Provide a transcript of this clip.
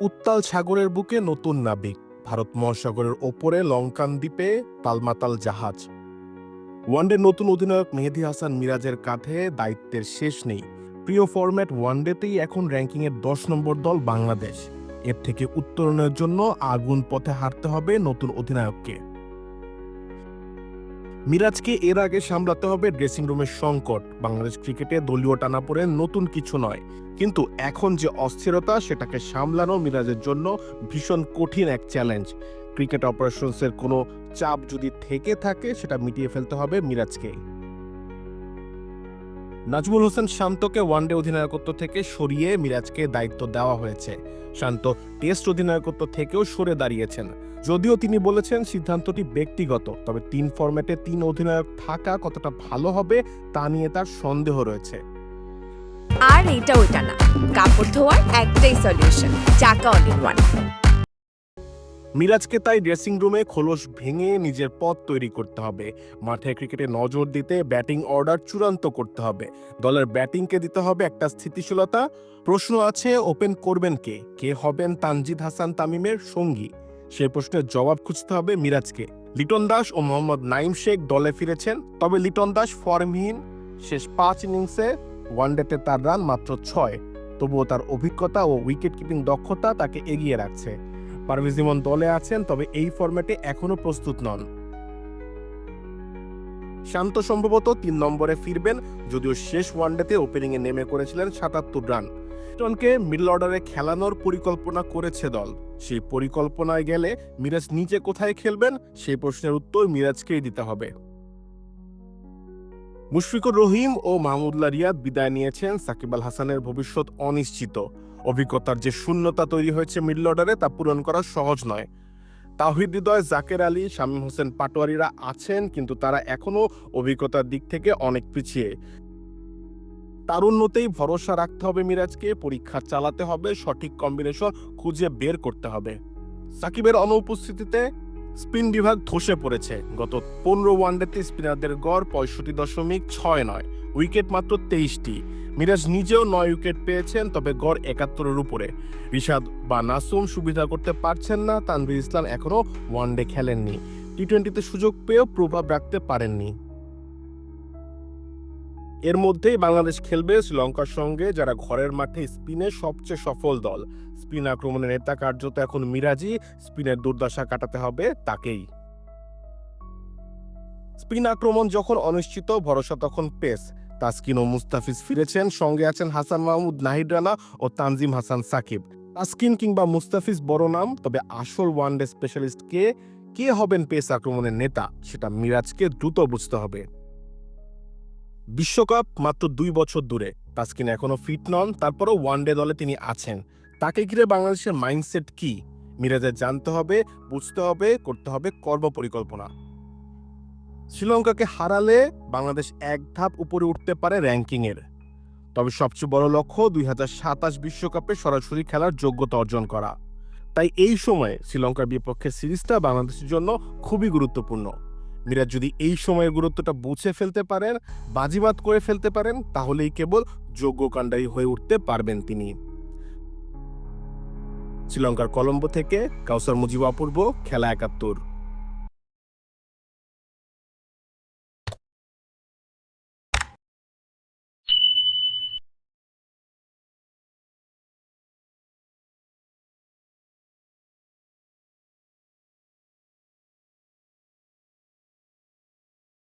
উত্তাল সাগরের বুকে নতুন নাবিক। ভারত মহাসাগরের ওপরে লঙ্কান দ্বীপে তালমাতাল জাহাজ। ওয়ানডে নতুন অধিনায়ক মেহেদি হাসান মিরাজের কাঁধে দায়িত্বের শেষ নেই। প্রিয় ফরম্যাট ওয়ানডেতেই এখন র্যাঙ্কিংয়ের দশ নম্বর দল বাংলাদেশ। এর থেকে উত্তরণের জন্য আগুন পথে হারতে হবে নতুন অধিনায়ককে। মিরাজকে এর আগে সামলাতে হবে ড্রেসিং রুমের সংকট। বাংলাদেশ ক্রিকেটে দলীয় টানা পড়ে নতুন কিছু নয়। কিন্তু এখন যে অস্থিরতা, সেটাকে সামলানো মিরাজের জন্য ভীষণ কঠিন এক চ্যালেঞ্জ ক্রিকেট অপারেশনসের কোনো চাপ যদি থেকে থাকে, সেটা মিটিয়ে ফেলতে হবে মিরাজকে। নাজমুল হোসেন শান্তকে ওয়ানডে অধিনায়কত্ব থেকে সরিয়ে মিরাজকে দায়িত্ব দেওয়া হয়েছে। শান্ত টেস্ট অধিনায়কত্ব থেকেও সরে দাঁড়িয়েছেন। যদিও তিনি বলেছেন সিদ্ধান্তটি ব্যক্তিগত, তবে তিন ফরম্যাটে তিন অধিনায়ক থাকা কতটা ভালো হবে তা নিয়ে তার সন্দেহ রয়েছে। আর এটা ওইটা না। কাপড় ধোয়ার একটাই সলিউশন চাকা অল ওয়ান মিরাজকে তাই ড্রেসিং রুমে খোলস ভেঙে নিজের পথ তৈরি করতে হবে। মাঠে ক্রিকেটে নজর দিতে ব্যাটিং অর্ডার চূড়ান্ত করতে হবে। দলের ব্যাটিংকে দিতে হবে একটা স্থিতিশীলতা। প্রশ্ন আছে ওপেন করবেন কে? কে হবেন তানজিদ হাসান তামিমের সঙ্গী? সে প্রশ্নের জবাব খুঁজতে হবে মিরাজকে। লিটন দাস ও মোহাম্মদ নাইম শেখ দলে ফিরেছেন, তবে লিটন দাস ফর্মহীন শেষ পাঁচ ইনিংসে ওয়ানডেতে তার রান মাত্র ছয়। তবুও তার অভিজ্ঞতা ও উইকেট কিপিং দক্ষতা তাকে এগিয়ে রাখছে। পারভেজ ইমন দলে আছেন, তবে এই ফরম্যাটে এখনও প্রস্তুত নন। শান্ত সম্ভবত তিন নম্বরে ফিরবেন, যদিও শেষ ওয়ানডেতে ওপেনিংয়ে নেমে করেছিলেন সাতাত্তর রান। টনকে মিডল অর্ডারে খেলানোর পরিকল্পনা করেছে দল। সেই পরিকল্পনায় গেলে মিরাজ নিচে কোথায় খেলবেন, সেই প্রশ্নের উত্তর মিরাজকেই দিতে হবে। মুশফিকুর রহিম ও মাহমুদুল্লাহ রিয়াদ বিদায় নিয়েছেন সাকিব আল হাসানের ভবিষ্যৎ অনিশ্চিত। অভিজ্ঞতার যে শূন্যতা তৈরি হয়েছে মিডল অর্ডারে তা পূরণ করা সহজ নয়। তাহিদ হৃদয়, জাকের আলী, শামীম হোসেন পাটোয়ারিরা আছেন, কিন্তু তারা এখনও অভিজ্ঞতার দিক থেকে অনেক পিছিয়ে। তারুণ্যতেই ভরসা রাখতে হবে মিরাজকে, পরীক্ষা চালাতে হবে, সঠিক কম্বিনেশন খুঁজে বের করতে হবে। সাকিবের অনুপস্থিতিতে স্পিন বিভাগ ধসে পড়েছে। গত পনেরো ওয়ানডেতে স্পিনারদের গড় পঁয়ষট্টি দশমিক ছয় নয়, উইকেট মাত্র তেইশটি। মিরাজ নিজেও নয় উইকেট পেয়েছেন, তবে গড় একাত্তরের উপরে। রিশাদ বা নাসুম সুবিধা করতে পারছেন না, তানভীর ইসলাম এখনও ওয়ানডে খেলেননি। টি টোয়েন্টিতে সুযোগ পেয়েও প্রভাব রাখতে পারেননি। এর মধ্যেই বাংলাদেশ খেলবে শ্রীলঙ্কার সঙ্গে, যারা ঘরের মাঠে স্পিনে সবচেয়ে সফল দল। স্পিন আক্রমণের নেতা কার্যত এখন মিরাজি, স্পিনের দুর্দশা কাটাতে হবে তাকেই। স্পিন আক্রমণ যখন অনিশ্চিত, ভরসা তখন পেস। তাসকিন ও মুস্তাফিজ ফিরেছেন, সঙ্গে আছেন হাসান মাহমুদ, নাহিদ রানা ও তানজিম হাসান সাকিব। তাসকিন কিংবা মুস্তাফিজ বড় নাম, তবে আসল ওয়ানডে স্পেশালিস্ট কে কে হবেন পেস আক্রমণের নেতা, সেটা মিরাজকে দ্রুত বুঝতে হবে। বিশ্বকাপ মাত্র দুই বছর দূরে। তাসকিন এখনও ফিট নন, তারপরও ওয়ানডে দলে তিনি আছেন। তাকে ঘিরে বাংলাদেশের মাইন্ডসেট কি? মিরাজের জানতে হবে, বুঝতে হবে, করতে হবে কর্ম পরিকল্পনা। শ্রীলঙ্কাকে হারালে বাংলাদেশ এক ধাপ উপরে উঠতে পারে র্যাঙ্কিংয়ের। তবে সবচেয়ে বড় লক্ষ্য দুই বিশ্বকাপে সরাসরি খেলার যোগ্যতা অর্জন করা। তাই এই সময়ে শ্রীলঙ্কার বিপক্ষে সিরিজটা বাংলাদেশের জন্য খুবই গুরুত্বপূর্ণ। মিরাজ যদি এই সময়ের গুরুত্বটা বুঝে ফেলতে পারেন বাজিবাদ করে ফেলতে পারেন, তাহলেই কেবল যোগ্য হয়ে উঠতে পারবেন তিনি। শ্রীলঙ্কার কলম্বো থেকে কাউসার মুজিব অপূর্ব, খেলা একাত্তর।